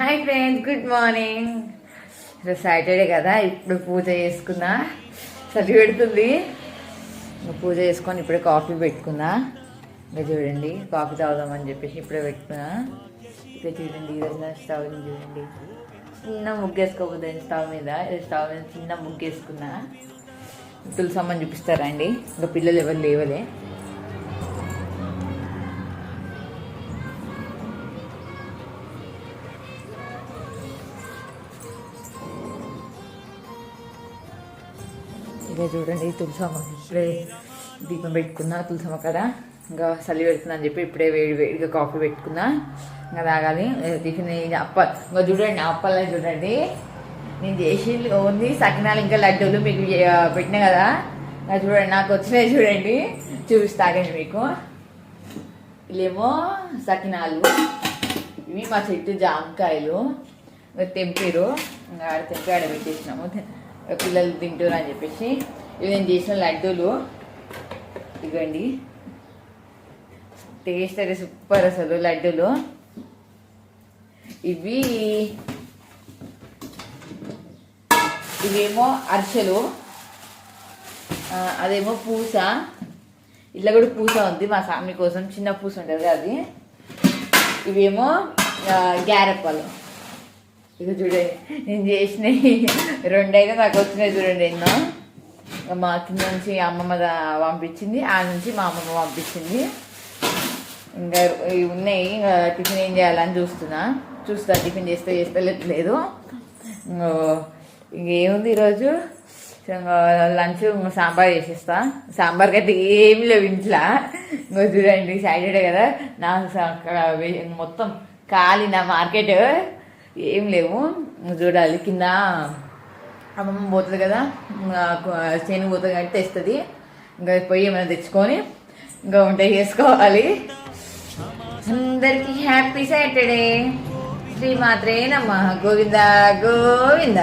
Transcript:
Hi friends good morning ఈరోజు Saturday కదా. ఇప్పుడు పూజ చేసుకున్నా చలి పెడుతుంది. పూజ చేసుకొని ఇప్పుడే కాఫీ పెట్టుకున్నా. ఇంకా చూడండి కాఫీ తాగుదామని చెప్పేసి ఇప్పుడే పెట్టుకున్నా. ఇక్కడ చూడండి ఈరోజు స్టవ్ చూడండి. చిన్న ముగ్గు స్టవ్ మీద స్టవ్ మీద చిన్న ముగ్గు వేసుకున్నా తులసమ్మని చూపిస్తారా అండి? ఇంకా పిల్లలు ఎవరు లేవలే. ఇక చూడండి తులసమ్మ ఇప్పుడే దీపం పెట్టుకున్నా తులసమ్మ కాడ. ఇంకా చలి పెడుతున్నా అని చెప్పి ఇప్పుడే వేడి వేడిగా కాఫీ పెట్టుకున్నా. ఇంకా తాగాలి. టిఫిన్ ఇది అప్ప ఇంకా చూడండి అప్పాలని చూడండి. నేను చేసి ఓన్లీ సకినాలు ఇంకా లడ్డూలు మీకు పెట్టినా కదా. ఇంకా చూడండి నాకు వచ్చినాయి చూడండి. చూపిస్తాగండి మీకు. ఇలేమో సకినాలు ఇవి మా చెట్టు జామకాయలు. ఇంకా తెంపిరు ఇంకా ఆడ తెంపి ఆడ పెట్టేసినాము. పిల్లలు తింటారు అని చెప్పేసి ఇవి నేను చేసిన లడ్డూలు. ఇవ్వండి టేస్ట్ అయితే సూపర్ అసలు లడ్డూలు. ఇవి ఇవేమో అరిసెలు అదేమో పూస. ఇలా కూడా పూస ఉంది మా ఫ్యామిలీ కోసం. చిన్న పూస ఉంటుంది అది. ఇవేమో గ్యారెప్పలు ఇక చూడండి నేను చేసినవి రెండైతే నాకు వచ్చినాయి చూడండి ఎన్నో. మా కింద నుంచి అమ్మమ్మ పంపించింది ఆ నుంచి మా అమ్మమ్మ పంపించింది. ఇంకా ఇవి ఉన్నాయి ఇంకా టిఫిన్ ఏం చేయాలని చూస్తున్నా. చూస్తా టిఫిన్ చేస్తే చేస్తలేదు. ఇంకేముంది ఈరోజు? లంచ్ సాంబార్ చేసేస్తా. సాంబార్కి అయితే ఏమి లేవు ఇంట్లో. ఇంకో చూడండి సాటర్డే కదా. నా అక్కడ మొత్తం ఖాళీ నా మార్కెట్. ఏం లేవు. చూడాలి. కింద అమ్మమ్మ పోతుంది కదా. ఇంకా చేను పోతుంది కాబట్టి తెస్తుంది. ఇంకా పోయి ఏమైనా తెచ్చుకొని ఇంకా వంట చేసుకోవాలి. అందరికీ హ్యాపీ సాటర్డే. శ్రీమాత్రే నమ. గోవింద గోవింద.